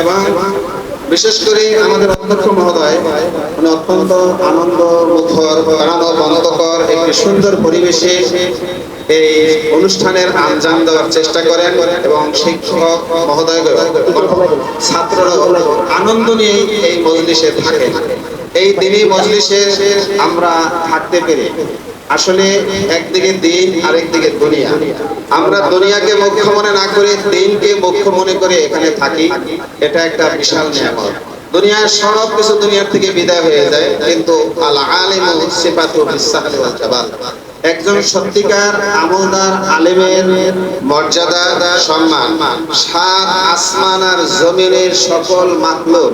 এবং বিশেষ করে আমাদের অধ্যক্ষ মহোদয়, উনি অত্যন্ত আনন্দ মুখর প্রাণবন্তকর একটি সুন্দর পরিবেশে এই অনুষ্ঠানের আঞ্জাম দেওয়ার চেষ্টা করেন এবং শিক্ষক মহোদয় ছাত্ররা আনন্দ নিয়ে এই মজলিসে থাকেন। এই দিনই মজলিসে আমরা থাকতে পেরে আসলে একদিকে দিন, আরেকদিকে দুনিয়া। আমরা দুনিয়াকে মুখ্য মনে না করে দিনকে মুখ্য মনে করে এখানে থাকি, এটা একটা বিশাল নিয়ামত। দুনিয়ার সব কিছু দুনিয়ার থেকে বিদায় হয়ে যায়, কিন্তু আল আলিমু সিফাতু বিসাহলি ওয়াল জাবাল একজন সত্যিকার আমলদার, আলেমের মর্যাদা, সম্মান, সাত আসমান আর জমিনের সকল মাতলুক।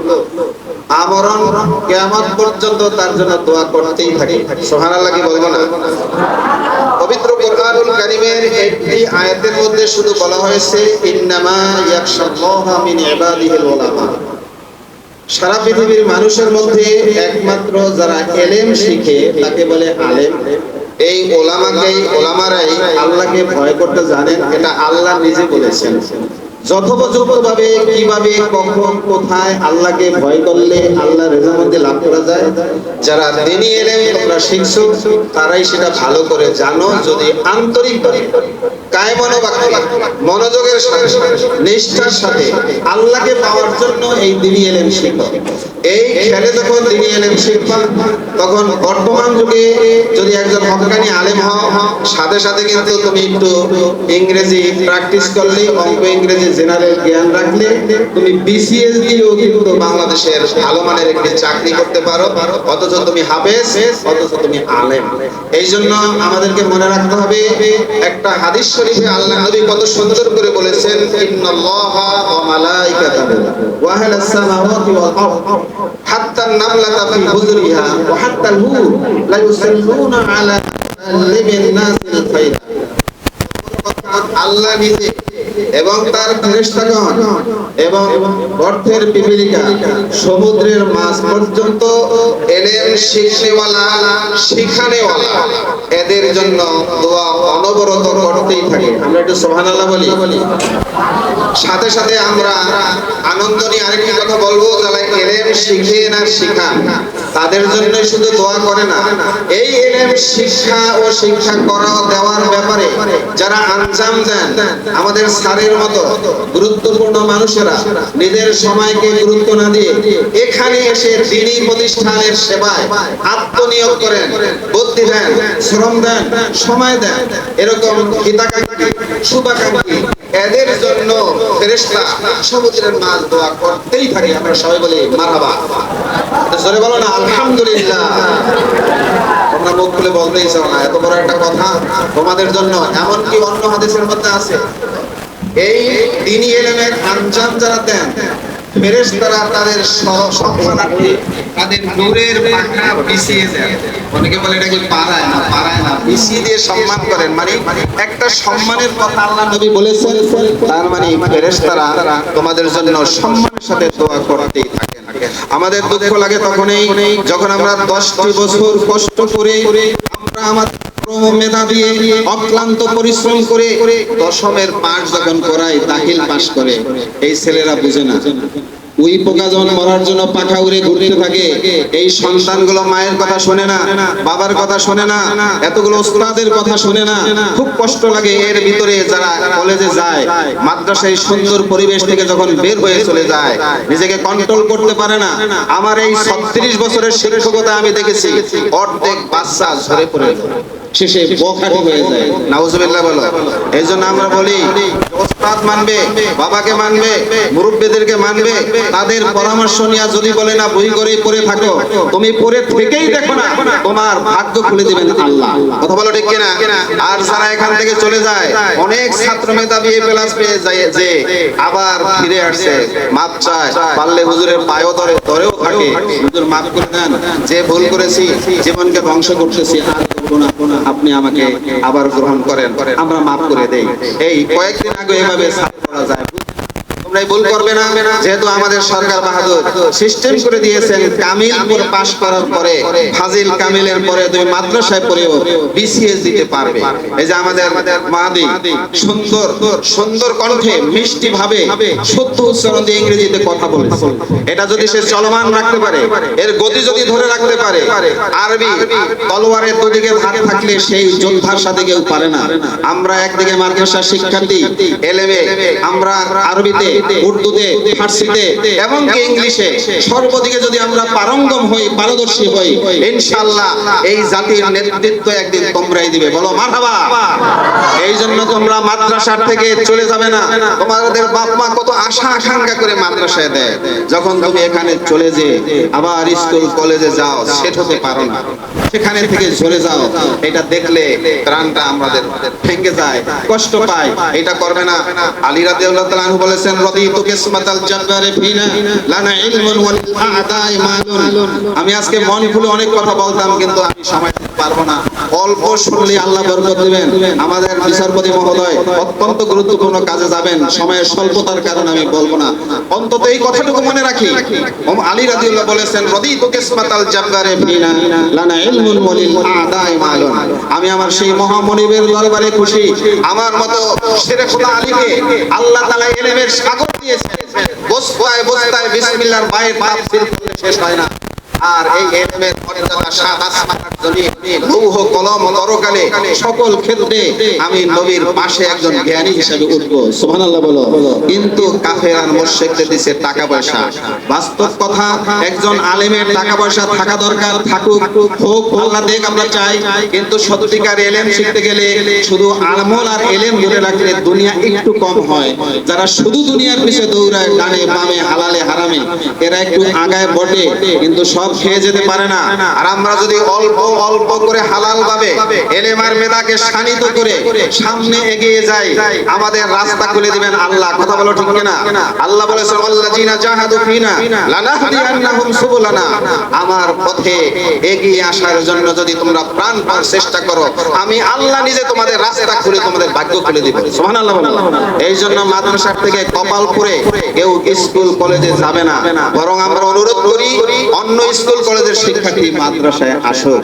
আমরণ কিয়ামত পর্যন্ত তার জন্য দোয়া করতেই থাকে। সুবহানাল্লাহ কি বলব না। পবিত্র কোরআনুল কারীমের একটি আয়াতের মধ্যে শুধু বলা হয়েছে, ইন্নামা ইয়াখশাল্লাহা মিন ইবাদিহিল উলামা সারা পৃথিবীর মানুষের মধ্যে একমাত্র যারা এলেম শিখে, তাকে বলে আলেম। এই ওলামাকে ওলামারাই আল্লাহকে ভয় করতে জানেন, এটা আল্লাহ নিজে বলেছেন। কীভাবে, কখন, কোথায় আল্লাহকে ভয় করলে আল্লাহ লাভ করা যায়? যারা তোমরা তারাই সেটা ভালো করে জানো, যদি আন্তরিক মনোযোগের সাথে, নিষ্ঠার সাথে আল্লাহকে পাওয়ার জন্য এই দিনী এলেম শিখো। এই খেলে যখন দিনী এলেম শিখবা, তখন বর্তমান যুগে যদি একজন হকানি আলেম হও, সাথে সাথে কিন্তু তুমি একটু ইংরেজি প্র্যাকটিস করলে অঙ্ক ইংরেজি জেনারেল জ্ঞান রাখলে তুমি বিসিএস দিয়েও কিন্তু বাংলাদেশের ভালো মানের একটি চাকরি করতে পারো। অথচ তুমি হাফেজ, অথচ তুমি আলেম। এই জন্য আমাদেরকে মনে রাখতে হবে, একটা হাদিস শরীফে আল্লাহ নবী কত সুন্দর করে বলেছেন, ইন্নাল্লাহা ওয়া মালাইকাতাহু ওয়া আহলাস সামাওয়াতি ওয়াল আরদ হাত্তা নামলাতা ফি হুজরিহা ওয়া হাত্তা আল-হুর লা ইউসাল্লুনা আলা লিবিন নাসিল খায়র আল্লাহ নিজে এবং তার ফেরেশতাগণ এবং অর্থের পিপিলিকা, সমুদ্রের মাছ পর্যন্ত এলেম শিখনেওয়ালা শিখানেওয়ালা। এদের জন্য দোয়া অনবরত করতেই থাকে। আমরা একটু সুবহানাল্লাহ বলি। সাথে সাথে আমরা আনন্দ নিয়ে আরেকটি কথা বলব, যারা এলেম শিখেন আর শিখান, তাদের জন্য শুধু দোয়া করে না। এই এলেম শিক্ষা ও শিক্ষা করা দেওয়ার ব্যাপারে যারা আঞ্জাম দেন, আমাদের স্যারের মতো গুরুত্বপূর্ণ মানুষেরা নিজের সময়কে গুরুত্ব না দিয়ে এখানে এসে দিনী প্রতিষ্ঠানের সেবায় আত্মনিয়োগ করেন, বুদ্ধি দেন, শ্রম দেন, সময় দেন। এরকম হিতাকাঙ্ক্ষী, শুভাকাঙ্ক্ষী, এদের জন্য ফেরেশতা সমুদ্রের মাছ দোয়া করতেই থাকে আমরা সবাই বলি মারহাবা। জোরে বলো না, আলহামদুলিল্লাহ। তোমরা মুখ খুলে বলতেই চাও না, এত বড় একটা কথা তোমাদের জন্য, এমনকি অন্য হাদিসের মধ্যে আছে। এই দিনী এলেমের আঞ্জাম যারা দেন, ফেরেশতারা তাদের তাদের নূরের পাখা বিছিয়ে দেন। অনেকে বলে এটা কি পাড়ায় না পাড়ায় না, বিছিয়ে দিয়ে সম্মান করেন। মানে একটা সম্মানের কথা আল্লাহ নবী বলেছেন, তার মানে ফেরেশতারা তোমাদের জন্য সম্মানের সাথে দোয়া করতেই থাকেন। আমাদের দুঃখ লাগে তখনই যখন আমরা দশটি বছর কষ্ট করে আমরা আমাদের বাবার কথা শোনে না, এতগুলো ওস্তাদের কথা শোনে না। খুব কষ্ট লাগে এর ভিতরে যারা কলেজে যায়, মাদ্রাসায় সুন্দর পরিবেশ থেকে যখন বের হয়ে চলে যায়, নিজেকে কন্ট্রোল করতে পারে না। আমার এই ছত্রিশ বছরের শিক্ষকতা আমি দেখেছি, অর্ধেক বাচ্চা ঝরে পড়ে। শেষে হয়ে যায়। নাউজুবিল্লাহ বলো। আমরা বলি, ওস্তাদ মানবে, বাবাকে মানবে, মুরব্বীদেরকে মানবে, তাদের পরামর্শ যদি বলে না বই পড়ে থাকো, তুমি পড়ে থেকেই দেখো না, তোমার ভাগ্য খুলে দিবেন আল্লাহ। কথা বলো ঠিক কিনা? আর যারা এখান থেকে চলে যায়, অনেক ছাত্র প্লাস পেয়ে যায় যে আবার ফিরে আসছে। মাপ চায়, পারলে হুজুরের পায়ও ধরে, ধরেও থাকে হুজুর মাফ করে দেন, যে ভুল করেছি, জীবনকে ধ্বংস করতেছি, আর আপনি আমাকে আবার গ্রহণ করেন, আমরা মাফ করে দেই। এই কয়েকদিন আগে এভাবে সাফ করা যায় ইংরেজিতে কথা এটা যদি সে চলমান রাখতে পারে, এর গতি যদি ধরে রাখতে পারে, আরবি তলোয়ারের দুদিকে ধার থাকলে সেই যোদ্ধার সাথে কেউ পারে না। আমরা একদিকে মাদ্রাসা শিক্ষার্থী, এলেমে, আমরা আরবিতে উর্দুতে, ফার্সিতে এবং কি ইংলিশে? সর্বদিকে যদি আমরা পারঙ্গম হই, পারদর্শী হই, ইনশাআল্লাহ এই জাতির নেতৃত্ব একদিন তোমরাই দিবে। বলো, মারহাবা। এই জন্য তোমরা মাদ্রাসার থেকে চলে যাবে না। তোমাদের বাপ মা কত আশা আকাঙ্ক্ষা করে মাদ্রাসায় দেয়। যখন তুমি এখানে চলে যে আবার স্কুল, কলেজে যাও সেট হতে পারো না। সেখানে থেকে ঝরে যাও। এটা দেখলে প্রাণটা আমাদের ভেঙে যায়, কষ্ট পায়। এটা করবে না। আলী রাদিয়াল্লাহু তাআলা বলেছেন আমি আজকে মন খুলে অনেক কথা বলতাম কিন্তু আমি সময় পারব না। অল্প শুনলে আল্লাহ বরকত দিবেন। আমাদের বিচারপতি মহোদয়, অত্যন্ত গুরুত্বপূর্ণ কাজে যাবেন। সময়ের স্বল্পতার কারণে আমি বলব না। অন্তত এই কথাটুকু মনে রাখি। আলী রাদিয়াল্লাহু বলেছেন, রাদিতু কিসমাতাল জাব্বারি ফিনা লানা ইলমুন ওয়ালিল আদাই মালুন। আমি আমার সেই মহামনিবের দরবারে খুশি। আমার মতো শেরে খোদা আলীকে আল্লাহ তাআলা ইলমের সাগর দিয়েছেন। বস্তায় বস্তায় বিসমিল্লাহর বাইরে তাফসীর করলে শেষ হয় না। আর এই ইলমের মর্যাদা লৌহ কলম তরকালে সকল ক্ষেত্রে আমি নবীর পাশে একজন জ্ঞানী হিসেবে সুবহানাল্লাহ বলো। কিন্তু কাফের আর মুশরিকদের দিছে টাকা পয়সা। বাস্তব কথা, একজন আলেমের টাকা পয়সা থাকা দরকার, থাকুক, হোক, আল্লাহ দেখ আমরা চাই। কিন্তু সত্যিকার এলেম শিখতে গেলে শুধু আমল আর এলেম রাখলে দুনিয়া একটু কম হয়। যারা শুধু দুনিয়ার পিছে দৌড়ায়, ডানে বামে, হালালে হারামে, এরা একটু আগায় বটে। কিন্তু সব খেয়ে যেতে পারে না। আর আমরা যদি অল্প অল্প করে হালাল ভাবে এলেমার মেধাকে শানিত করে সামনে এগিয়ে যাই, আমাদের রাস্তা খুলে দিবেন আল্লাহ। কথা বলো ঠিক কিনা? আল্লাহ বলেছেন আল্লাযিনা জাহাদু ফিনা লানাহদিয়ান্নাহুম সুবুলানা। আমার পথে এগিয়ে আসার জন্য যদি তোমরা প্রাণপণ চেষ্টা করো, আমি আল্লাহ নিজে তোমাদের রাস্তা খুলে তোমাদের ভাগ্য খুলে দিব। সুবহানাল্লাহ এই জন্য মাদ্রাসার থেকে কপাল পুরে কেউ স্কুল, কলেজে যাবে না। বরং আমরা অনুরোধ করি, অন্য স্কুল কলেজের শিক্ষার্থী মাদ্রাসায় আসো।